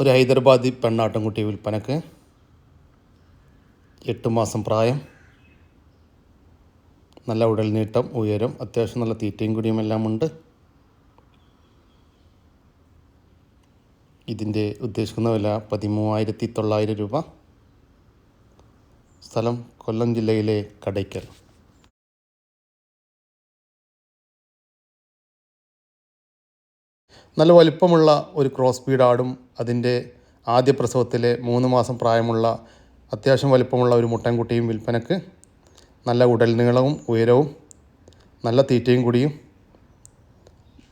ഒരു ഹൈദരാബാദി പെണ്ണാട്ടുംകുട്ടി വിൽപ്പനക്ക് എട്ട് മാസം പ്രായം. നല്ല ഉടൽ നീട്ടം ഉയരം അത്യാവശ്യം നല്ല തീറ്റയും കുടിയും എല്ലാം ഉണ്ട്. ഇതിന്റെ ഉദ്ദേശിക്കുന്ന വില പതിമൂവായിരത്തി തൊള്ളായിരം രൂപ. സ്ഥലം കൊല്ലം ജില്ലയിലെ കടയ്ക്കൽ. നല്ല വലിപ്പമുള്ള ഒരു ക്രോസ് ബീഡ് ആടും അതിന്റെ ആദ്യ പ്രസവത്തിലെ മൂന്ന് മാസം പ്രായമുള്ള അത്യാവശ്യം വലിപ്പമുള്ള ഒരു മുട്ടൻകുട്ടിയും വിൽപ്പനക്ക്. നല്ല ഉടൽ നീളവും ഉയരവും നല്ല തീറ്റയും കുടിയും.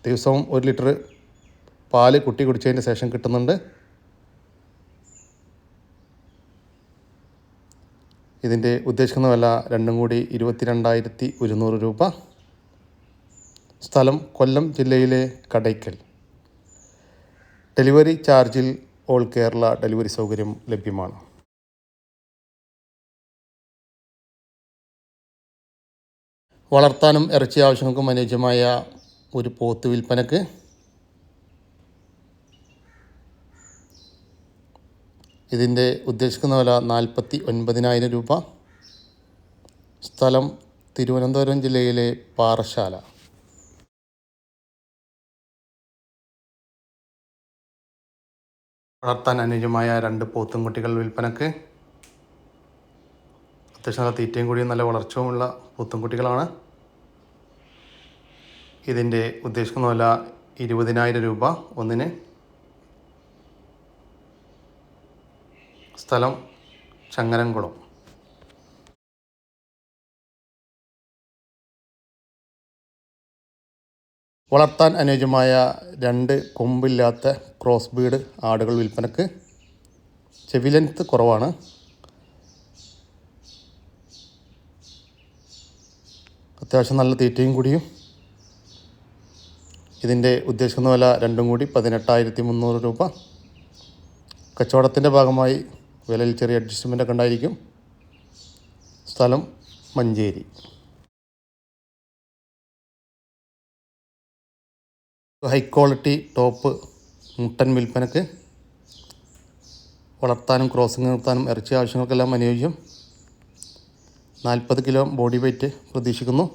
ദിവസവും ഒരു ലിറ്റർ പാൽ കുട്ടി കുടിച്ചതിന് ശേഷം കിട്ടുന്നുണ്ട്. ഇതിന്റെ ഉദ്ദേശിക്കുന്ന വില രണ്ടും കൂടി ഇരുപത്തി രണ്ടായിരത്തി ഒരുന്നൂറ് രൂപ. സ്ഥലം കൊല്ലം ജില്ലയിലെ കടയ്ക്കൽ. ഡെലിവറി ചാർജിൽ ഓൾ കേരള ഡെലിവറി സൗകര്യം ലഭ്യമാണ്. വളർത്താനും ഇറച്ചി ആവശ്യങ്ങൾക്കും അനുയോജ്യമായ ഒരു പോത്ത് വിൽപ്പനക്ക് ഇതിന്റെ ഉദ്ദേശിക്കുന്ന വില നാൽപ്പത്തി ഒൻപതിനായിരം രൂപ. സ്ഥലം തിരുവനന്തപുരം ജില്ലയിലെ പാറശാല വളർത്താൻ അനുയോജ്യമായ രണ്ട് പോത്തുംകുട്ടികൾ വിൽപ്പനക്ക്. അത്യാവശ്യം നല്ല തീറ്റയും കൂടിയും നല്ല വളർച്ചയുമുള്ള പോത്തുംകുട്ടികളാണ് ഇതിന്റെ ഉദ്ദേശിക്കുന്ന വില ഇരുപതിനായിരം രൂപ ഒന്നിന്. സ്ഥലം ചങ്ങരംകുളം. വളർത്താൻ അനുയോജ്യമായ രണ്ട് കൊമ്പില്ലാത്ത ക്രോസ് ബീഡ് ആടുകൾ വിൽപ്പനക്ക് ചെവി ലെങ്ത്ത് കുറവാണ്. അത്യാവശ്യം നല്ല തീറ്റയും കൂടിയും. ഇതിന്റെ ഉദ്ദേശിക്കുന്ന വില രണ്ടും കൂടി പതിനെട്ടായിരത്തി മുന്നൂറ് രൂപ. കച്ചവടത്തിന്റെ ഭാഗമായി വിലയിൽ ചെറിയ അഡ്ജസ്റ്റ്മെന്റ് ഒക്കെ ഉണ്ടായിരിക്കും. സ്ഥലം മഞ്ചേരി. ഹൈ ക്വാളിറ്റി ടോപ്പ് മുട്ടൻ വിൽപ്പനക്ക് വളർത്താനും ക്രോസിംഗ് നിർത്താനും ഇറച്ചി ആവശ്യങ്ങൾക്കെല്ലാം അനുയോജ്യം. നാൽപ്പത് കിലോ ബോഡി വെയ്റ്റ് പ്രതീക്ഷിക്കുന്നു.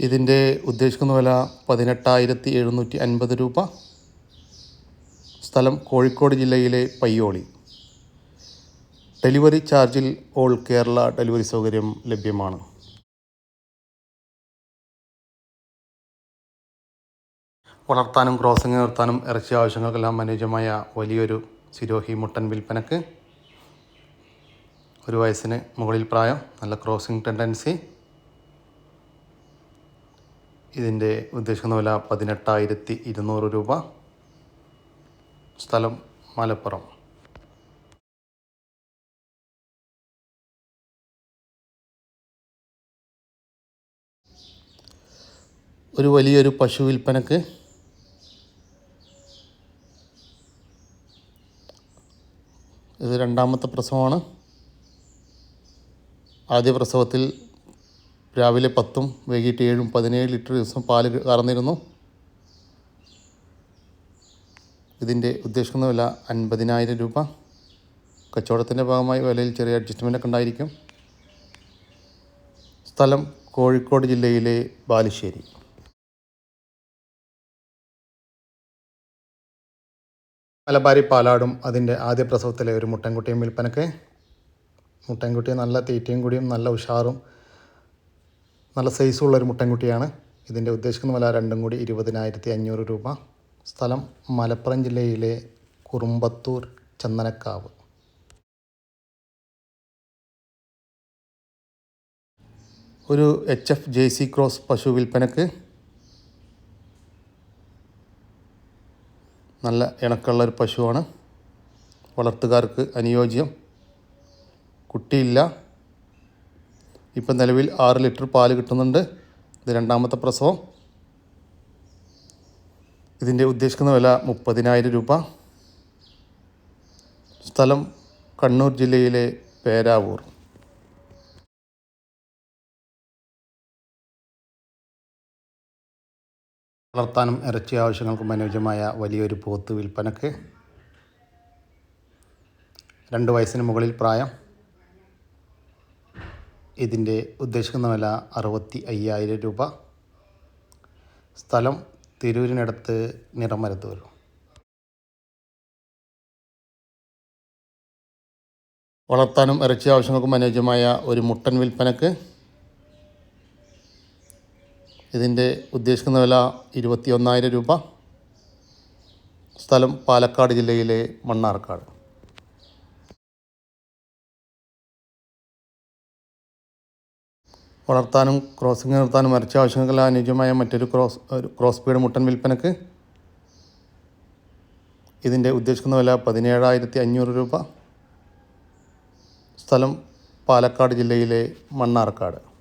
ഇതിന്റെ ഉദ്ദേശിക്കുന്ന വില പതിനെട്ടായിരത്തി എഴുന്നൂറ്റി അൻപത് രൂപ. സ്ഥലം കോഴിക്കോട് ജില്ലയിലെ പയ്യോളി. ഡെലിവറി ചാർജിൽ ഓൾ കേരള ഡെലിവറി സൗകര്യം ലഭ്യമാണ്. വളർത്താനും ക്രോസിംഗ് നിർത്താനും ഇറച്ചി ആവശ്യങ്ങൾക്കെല്ലാം അനുയോജ്യമായ വലിയൊരു സിരോഹി മുട്ടൻ വിൽപ്പനക്ക് ഒരു വയസ്സിന് മുകളിൽ പ്രായം നല്ല ക്രോസിംഗ് ടെൻഡൻസി. ഇതിന്റെ ഉദ്ദേശിക്കുന്ന വില പതിനെട്ടായിരത്തി ഇരുന്നൂറ് രൂപ. സ്ഥലം മലപ്പുറം. ഒരു വലിയൊരു പശു വിൽപ്പനക്ക് ഇത് രണ്ടാമത്തെ പ്രസവമാണ്. ആദ്യ പ്രസവത്തിൽ രാവിലെ പത്തും വൈകിട്ട് ഏഴും പതിനേഴ് ലിറ്റർ ദിവസം പാൽ കറന്നിരുന്നു. ഇതിന്റെ ഉദ്ദേശിക്കുന്ന വില അൻപതിനായിരം രൂപ. കച്ചവടത്തിന്റെ ഭാഗമായി വിലയിൽ ചെറിയ അഡ്ജസ്റ്റ്മെന്റ് ഒക്കെ ഉണ്ടായിരിക്കും. സ്ഥലം കോഴിക്കോട് ജില്ലയിലെ ബാലുശ്ശേരി. മലബാരി പാലാടും അതിന്റെ ആദ്യ പ്രസവത്തിലെ ഒരു മുട്ടൻകുട്ടിയും വിൽപ്പനക്ക്. മുട്ടൻകുട്ടി നല്ല തീറ്റയും കൂടിയും നല്ല ഉഷാറും നല്ല സൈസുള്ള ഒരു മുട്ടൻകുട്ടിയാണ്. ഇതിന്റെ ഉദ്ദേശിക്കുന്ന വില രണ്ടും കൂടി ഇരുപതിനായിരത്തി അഞ്ഞൂറ് രൂപ. സ്ഥലം മലപ്പുറം ജില്ലയിലെ കുറുമ്പത്തൂർ ചന്ദനക്കാവ്. ഒരു H F J C cross പശു വിൽപ്പനക്ക് നല്ല ഇണക്കമുള്ള ഒരു പശുവാണ്. വളർത്തുകാർക്ക് അനുയോജ്യം. കുട്ടിയില്ല. ഇപ്പം നിലവിൽ ആറ് ലിറ്റർ പാൽ കിട്ടുന്നുണ്ട്. ഇത് രണ്ടാമത്തെ പ്രസവം. ഇതിന്റെ ഉദ്ദേശിക്കുന്ന വില മുപ്പതിനായിരം രൂപ. സ്ഥലം കണ്ണൂർ ജില്ലയിലെ പേരാവൂർ. വളർത്താനും ഇറച്ചി ആവശ്യങ്ങൾക്കും അനുയോജ്യമായ വലിയൊരു പോത്ത് വിൽപ്പനക്ക് രണ്ട് വയസ്സിന് മുകളിൽ പ്രായം. ഇതിന്റെ ഉദ്ദേശിക്കുന്ന വില അറുപത്തി അയ്യായിരം രൂപ. സ്ഥലം തിരൂരിനടുത്ത് നിറമരത്തൂർ വളർത്താനും ഇറച്ചി ആവശ്യങ്ങൾക്കും അനുയോജ്യമായ ഒരു മുട്ടൻ വിൽപ്പനക്ക് ഇതിന്റെ ഉദ്ദേശിക്കുന്ന വില ഇരുപത്തി ഒന്നായിരം രൂപ. സ്ഥലം പാലക്കാട് ജില്ലയിലെ മണ്ണാർക്കാട്. വളർത്താനും ക്രോസിംഗ് നിർത്താനും മരച്ച ആവശ്യങ്ങൾക്ക് അനുയോജ്യമായ മറ്റൊരു ക്രോസ് ക്രോസ് പീഡ് മുട്ടൻ വിൽപ്പനക്ക് ഇതിന്റെ ഉദ്ദേശിക്കുന്ന വില പതിനേഴായിരത്തി അഞ്ഞൂറ് രൂപ. സ്ഥലം പാലക്കാട് ജില്ലയിലെ മണ്ണാർക്കാട്.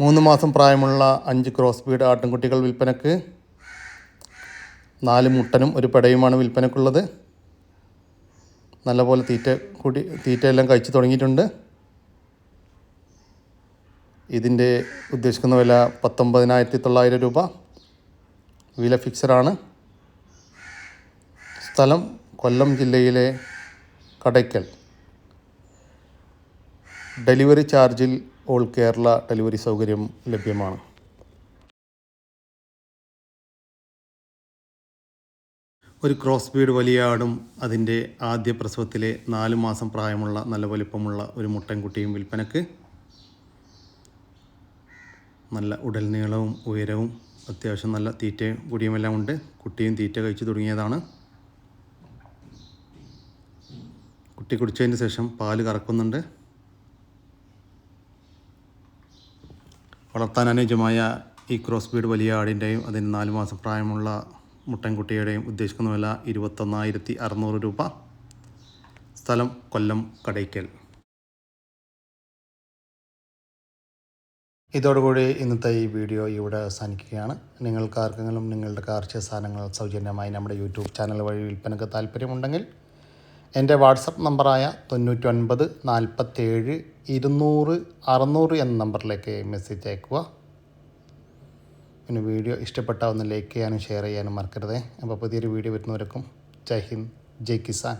മൂന്ന് മാസം പ്രായമുള്ള അഞ്ച് ക്രോസ് ബീഡ് ആട്ടിൻകുട്ടികൾ വിൽപ്പനക്ക് നാല് മുട്ടനും ഒരു പെടയുമാണ് വിൽപ്പനക്കുള്ളത്. നല്ലപോലെ തീറ്റ കൂടി തീറ്റയെല്ലാം കഴിച്ചു തുടങ്ങിയിട്ടുണ്ട്. ഇതിന്റെ ഉദ്ദേശിക്കുന്ന വില പത്തൊമ്പതിനായിരത്തി തൊള്ളായിരം രൂപ. വില ഫിക്സഡാണ്. സ്ഥലം കൊല്ലം ജില്ലയിലെ കടയ്ക്കൽ. ഡെലിവറി ചാർജിൽ ഓൾ കേരള ഡെലിവറി സൗകര്യം ലഭ്യമാണ്. ഒരു ക്രോസ് ബീഡ് വലിയ ആടും അതിന്റെ ആദ്യ പ്രസവത്തിലെ നാല് മാസം പ്രായമുള്ള നല്ല വലിപ്പമുള്ള ഒരു മുട്ടൻകുട്ടിയും വിൽപ്പനക്ക്. നല്ല ഉടൽ നീളവും ഉയരവും അത്യാവശ്യം നല്ല തീറ്റയും കുടിയുമെല്ലാം ഉണ്ട്. കുട്ടിയും തീറ്റ കഴിച്ചു തുടങ്ങിയതാണ്. കുട്ടി കുടിച്ചതിന് ശേഷം പാൽ കറക്കുന്നുണ്ട്. വളർത്താൻ അനുയോജ്യമായ ഈ ക്രോസ് ബീഡ് വലിയ ആടിന്റെയും അതിന് നാല് മാസം പ്രായമുള്ള മുട്ടൻകുട്ടിയുടെയും ഉദ്ദേശിക്കുന്ന വില ഇരുപത്തൊന്നായിരത്തി അറുന്നൂറ് രൂപ. സ്ഥലം കൊല്ലം കടയ്ക്കൽ. ഇതോടുകൂടി ഇന്നത്തെ ഈ വീഡിയോ ഇവിടെ അവസാനിക്കുകയാണ്. നിങ്ങൾക്ക് ആർക്കെങ്കിലും നിങ്ങളുടെ കാർഷിക സാധനങ്ങൾ സൗജന്യമായി നമ്മുടെ യൂട്യൂബ് ചാനൽ വഴി വിൽപ്പനക്ക് താല്പര്യമുണ്ടെങ്കിൽ എന്റെ വാട്സപ്പ് നമ്പറായ തൊണ്ണൂറ്റൊൻപത് നാൽപ്പത്തേഴ് ഇരുന്നൂറ് അറുന്നൂറ് എന്ന നമ്പറിലേക്ക് മെസ്സേജ് അയക്കുക പിന്നെ വീഡിയോ ഇഷ്ടപ്പെട്ടാൽ ഒന്ന് ലൈക്ക് ചെയ്യാനും ഷെയർ ചെയ്യാനും മറക്കരുതേ. അപ്പോൾ പുതിയൊരു വീഡിയോ വരുന്നവർക്കും ജയ് ഹിന്ദ് ജയ് കിസാൻ.